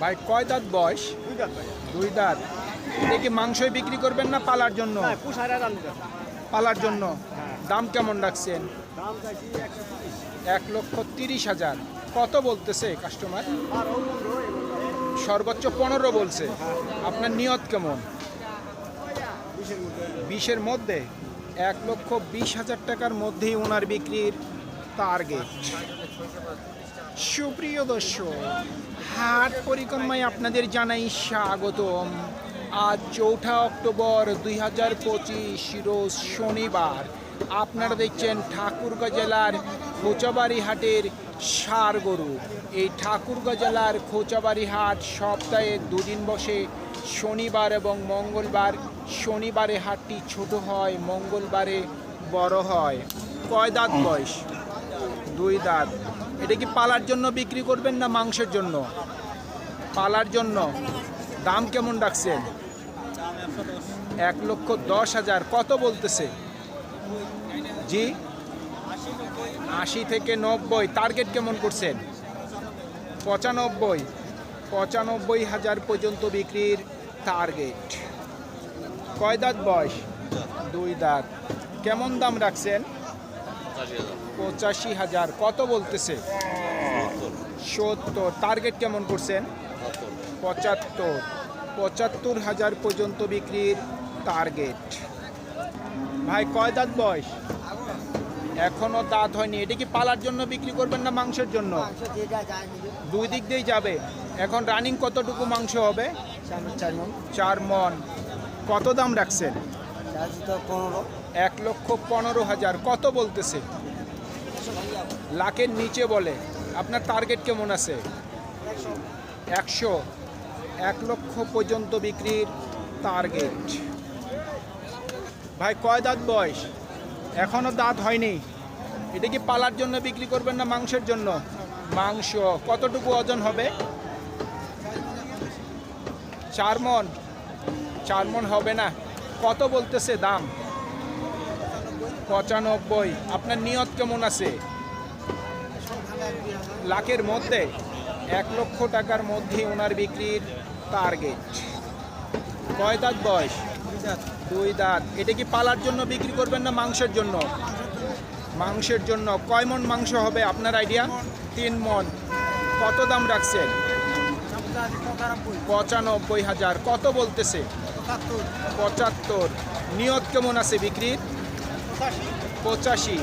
ভাই কয় দাঁত বয়স? দুই দাঁত এটা কি মাংসই বিক্রি করবেন না পালার জন্য? হ্যাঁ পালার জন্য? হ্যাঁ। দাম কেমন রাখছেন? এক লক্ষ তিরিশ হাজার। কত বলতেছে কাস্টমার সর্বোচ্চ পনেরো বলছে। আপনার নিয়ত কেমন? বিশের মধ্যে। এক লক্ষ বিশ হাজার টাকার মধ্যেই ওনার বিক্রির টার্গেট সুপ্রিয় দর্শক, হাট পরিক্রমায় আপনাদের জানাই স্বাগতম। আজ চৌঠা অক্টোবর দুই হাজার পঁচিশ, রোজ শনিবার। আপনারা দেখছেন ঠাকুরগাঁ জেলার খোঁচাবাড়ি হাটের সার গরু এই ঠাকুরগাঁ জেলার খোঁচাবাড়ি হাট সপ্তাহে দুদিন বসে। শনিবার এবং মঙ্গলবার, শনিবারে হাটটি ছোট হয়, মঙ্গলবারে বড় হয়। কয় দাঁত বয়স? দুই দাঁত। এটা কি পালার জন্য বিক্রি করবেন না মাংসের জন্য? পালার জন্য। দাম কেমন রাখছেন? এক লক্ষ দশ হাজার। কত বলতেছে? জি? আশি থেকে নব্বই। টার্গেট কেমন করছেন? পঁচানব্বই। পঁচানব্বই হাজার পর্যন্ত বিক্রির টার্গেট। কয় দাঁত বয়স? দুই দাঁত। কেমন দাম রাখছেন? পঁচাশি হাজার। কত বলতেছে? সত্তর। টার্গেট কেমন করছেন? পঁচাত্তর। পঁচাত্তর হাজার পর্যন্ত বিক্রির টার্গেট ভাই কয় দাঁত বয়স? এখনও দাঁত হয়নি। এটা কি পালার জন্য বিক্রি করবেন না মাংসের জন্য? দুই দিক দিয়েই যাবে। এখন রানিং কতটুকু মাংস হবে? চার মন। কত দাম রাখছেন? পনেরো। এক লক্ষ পনেরো হাজার। কত বলতেছে? লাখের নিচে বলে। আপনার টার্গেট কেমন আছে? একশো। এক লক্ষ পর্যন্ত বিক্রির টার্গেট ভাই, কয় দাঁত বয়স? এখনও দাঁত হয়নি। এটা কি পালার জন্য বিক্রি করবেন না মাংসের জন্য? মাংস। কতটুকু ওজন হবে? চার মন। চার মন হবে না। কত বলতেছে দাম? পঁচানব্বই। আপনার নিয়ত কেমন আছে? লাখের মধ্যে? এক লক্ষ টাকার মধ্যে ওনার বিক্রির টার্গেট কয় দাঁত বয়স? দুই দাঁত। এটা কি পালার জন্য বিক্রি করবেন না মাংসের জন্য? মাংসের জন্য। কয় মন মাংস হবে? আপনার আইডিয়া? তিন মন। কত দাম রাখছেন? পঁচানব্বই হাজার। কত বলতেছে? পঁচাত্তর। নিয়ত কেমন আছে বিক্রির? পঁচাশি।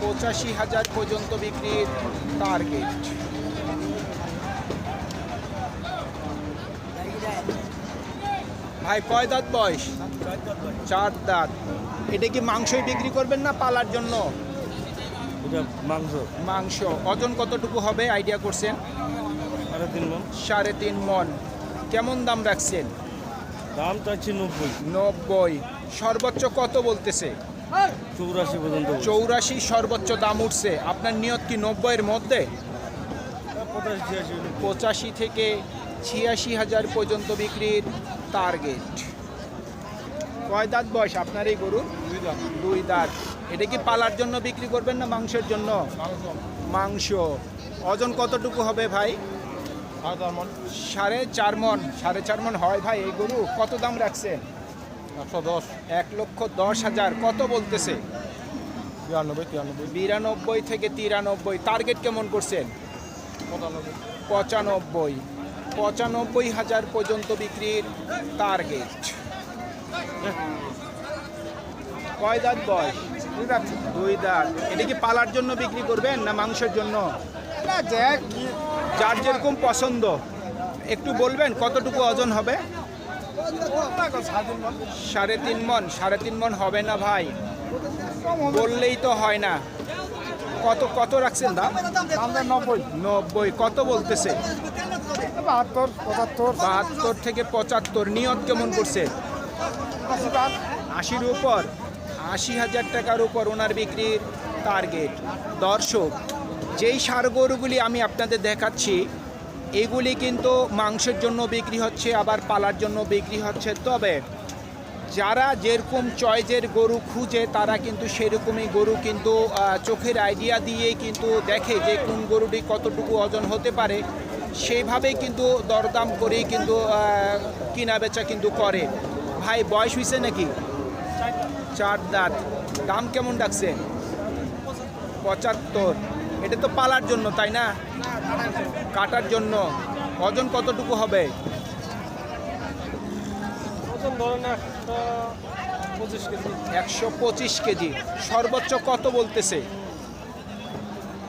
পঁচাশি। হাজার পর্যন্ত বিক্রির টার্গেট ভাই কয় দাঁত বয়স? চার দাঁত। এটা কি মাংসই বিক্রি করবেন না পালার জন্য? মাংস। মাংস। ওজন কতটুকু হবে? আইডিয়া করছেন? সাড়ে তিন মন। সাড়ে তিন মন। কেমন দাম রাখছেন? দাম চাচ্ছি নব্বই। নব্বই। সর্বোচ্চ কত বলতেছে? চৌরাশি পর্যন্ত চৌরাশি সর্বোচ্চ দাম উঠছে। আপনার নিয়ত কি নব্বইয়ের মধ্যে? পঁচাশি থেকে ছিয়াশি হাজার পর্যন্ত বিক্রির টার্গেট কয় দাঁত বয়স আপনার এই গরু দুই দাঁত। এটা কি পালার জন্য বিক্রি করবেন না মাংসের জন্য? মাংস। ওজন কতটুকু হবে ভাই? সাড়ে চার মন। সাড়ে চার মন হয় ভাই এই গরু। কত দাম রাখছেন? একশো দশ। এক লক্ষ দশ হাজার কত বলতেছে? বিরানব্বই তিরানব্বই। বিরানব্বই থেকে তিরানব্বই টার্গেট কেমন করছেন? পঁচানব্বই। পঁচানব্বই। পঁচানব্বই হাজার পর্যন্ত বিক্রির টার্গেট কয় দাঁত বয়স? দুই দাঁত। এটা কি পালার জন্য বিক্রি করবেন না মাংসের জন্য? যার যেরকম পছন্দ। একটু বলবেন কতটুকু ওজন হবে? সাড়ে তিন মন সাড়ে তিন মন হবে না ভাই। বললেই তো হয় না। কত কত রাখছেন দাম? নব্বই। নব্বই কত বলতেছে? বাহাত্তর পঁচাত্তর। বাহাত্তর থেকে পঁচাত্তর। নিয়ত কেমন করছে? আশি আশির উপর। আশি হাজার টাকার উপর ওনার বিক্রির টার্গেট দর্শক যেই সার গরুগুলি আমি আপনাদের দেখাচ্ছি এগুলি কিন্তু মাংসের জন্য বিক্রি হচ্ছে, আবার পালার জন্য বিক্রি হচ্ছে। তবে যারা যেরকম চয়েজের গরু খুঁজে, তারা কিন্তু সেরকমই গরু কিন্তু চোখের আইডিয়া দিয়েই কিন্তু দেখে যে কোন গরুটি কতটুকু ওজন হতে পারে। সেইভাবেই কিন্তু দরদাম করেই কিন্তু কিনা বেচা কিন্তু করে। ভাই, বয়স হয়েছে নাকি? চার দাঁত। দাম কেমন ডাকছে? পঁচাত্তর। এটা তো পালার জন্য, তাই না? কাটার জন্য ওজন কতটুকু হবে? ওজন ধরেন একশো পঁচিশ কেজি। সর্বোচ্চ কত বলতেছে?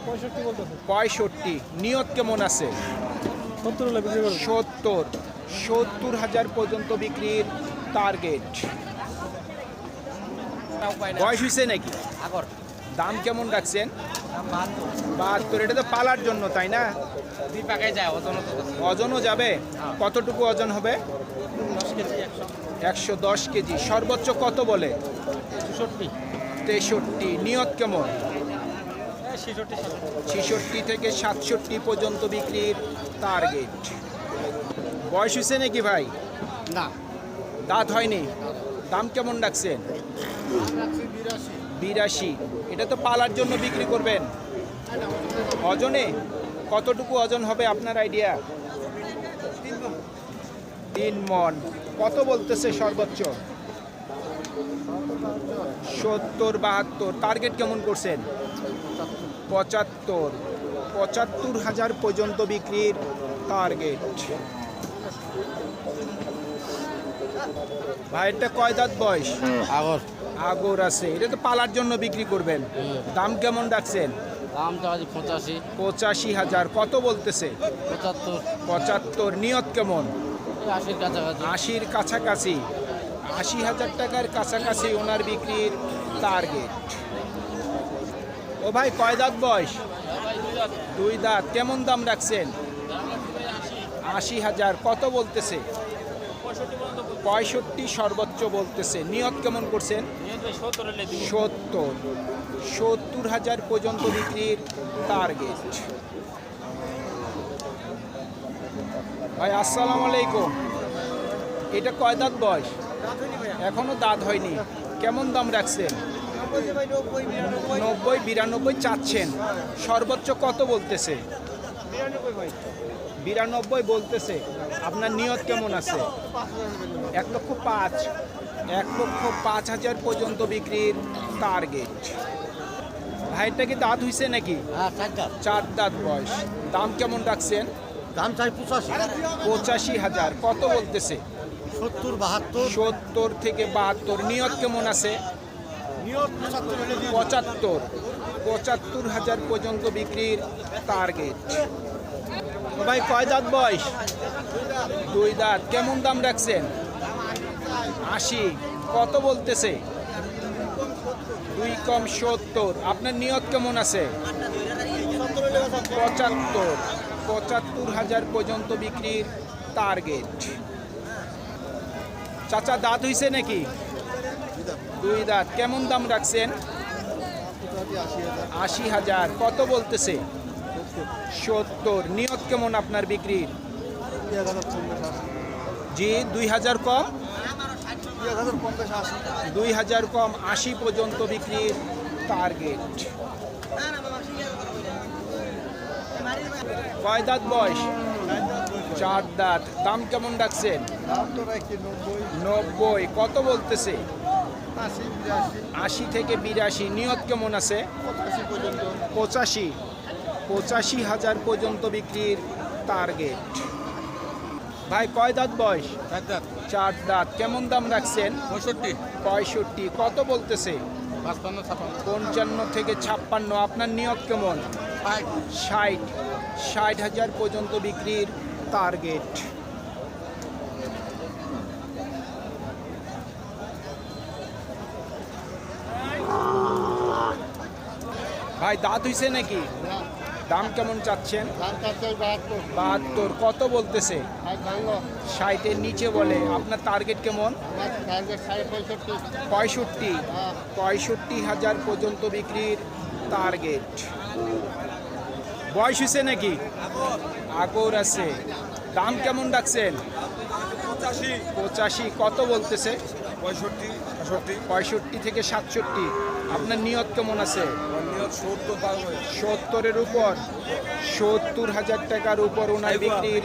পঁয়ষট্টি বলতেছে। নিয়ত কেমন আছে? সত্তর সত্তর। হাজার পর্যন্ত বিক্রির টার্গেট বয়স হয়েছে নাকি? আগর। দাম কেমন রাখছেন? বাহাত্তর এটা তো পালার জন্য তাই না? দুই পাকায় যায় ওজন ওজনও যাবে? কতটুকু ওজন হবে? একশো। দশ কেজি। সর্বোচ্চ কত বলে? তেষট্টি। নিয়ত কেমন? ছেষট্টি থেকে সাতষট্টি পর্যন্ত বিক্রির টার্গেট বয়স হয়েছে নাকি ভাই? না। দাঁত হয়নি? দাম কেমন রাখছেন? বিরাশি। এটা তো পালার জন্য বিক্রি করবেন। ওজনে কতটুকু ওজন হবে আপনার আইডিয়া তিন মন। কত বলতেছে সর্বোচ্চ? সত্তর, বাহাত্তর। টার্গেট কেমন করছেন? পঁচাত্তর। পঁচাত্তর হাজার পর্যন্ত বিক্রির টার্গেট ভাইয়েরটা কয় দাঁত বয়স? আগর আগর আছে এটা তো পালার জন্য বিক্রি করবেন। দাম কেমন রাখছেন? আছে পঁচাশি। পঁচাশি হাজার কত বলতেছে? পঁচাত্তর। পঁচাত্তর নিয়ত কেমন? আশির কাছাকাছি। আশির কাছাকাছি। আশি হাজার টাকার কাছাকাছি ওনার বিক্রির টার্গেট ও ভাই কয় দাঁত বয়স? দুই দাঁত। কেমন দাম রাখছেন? আশি হাজার কত বলতেছে? পঁয়ষট্টি সর্বোচ্চ বলতেছে। নিয়ত কেমন করছেন? সত্তর সত্তর। হাজার পর্যন্ত বিক্রির টার্গেট ভাই আসসালামু আলাইকুম। এটা কয় দাঁত বয়স? এখনও দাঁত হয়নি। কেমন দাম রাখছেন? নব্বই বিরানব্বই চাচ্ছেন। সর্বোচ্চ কত বলতেছে? বিরানব্বই বলতেছে আপনার নিয়ত কেমন আছে? এক লক্ষ পাঁচ এক লক্ষ পাঁচ হাজার পর্যন্ত বিক্রির টার্গেট ভাইটা কি দাঁত হইছে নাকি? হ্যাঁ চার দাঁত। বয়স। দাম কেমন রাখছেন? দাম চাই পঁচাশি। পঁচাশি হাজার। কত বলতেছে? সত্তর বাহাত্তর। সত্তর থেকে বাহাত্তর। নিয়ত কেমন আছে? পঁচাত্তর পঁচাত্তর। হাজার পর্যন্ত বিক্রির টার্গেট ভাই, কয় দাঁত বয়স? দুই দাঁত। কেমন দাম রাখছেন? আশি। কত বলতেছে? দুই কম সত্তর। আপনার নিয়ত কেমন আছে? পঁচাত্তর। পঁচাত্তর হাজার পর্যন্ত বিক্রির টার্গেট চাচা, দাঁত হইছে নাকি? দুই দাঁত। কেমন দাম রাখছেন? আশি হাজার। কত বলতেছে? সত্তর। নিয়ত কেমন আপনার বিক্রির জি, দুই হাজার কম? দুই হাজার কম, আশি পর্যন্ত বিক্রির টার্গেট কয় দাঁত বয়স? চার দাঁত। দাম কেমন রাখছেন নব্বই। কত বলতেছে? আশি থেকে বিরাশি। নিয়ত কেমন আছে? পঁচাশি। পঁচাশি হাজার পর্যন্ত বিক্রির টার্গেট ভাই কয় দাঁত বয়স? চার দাঁত। কেমন দাম রাখছেন? পঁয়ষট্টি। পঁয়ষট্টি। কত বলতেছে? পঞ্চান্ন থেকে ছাপ্পান্ন। আপনার নিয়ত কেমন? ষাট। ষাট। হাজার পর্যন্ত বিক্রির টার্গেট ভাই দাঁত হইছে নাকি? দাম কেমন চাচ্ছেন? বাহাত্তর। কত বলতেছে? ষাটের নিচে বলে। আপনার টার্গেট কেমন? পঁয়ষট্টি। পঁয়ষট্টি হাজার পর্যন্ত বিক্রির টার্গেট বয়স হয়েছে নাকি? আগর আছে। দাম কেমন ডাকছেন? পঁচাশি। কত বলতেছে? পঁয়ষট্টি পঁয়ষট্টি থেকে সাতষট্টি। আপনার নিয়ত কেমন আছে? সত্তরের উপর সত্তর হাজার টাকার উপর ওনার বিক্রির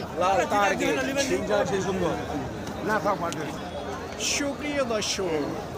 টার্গেট সুপ্রিয় দর্শক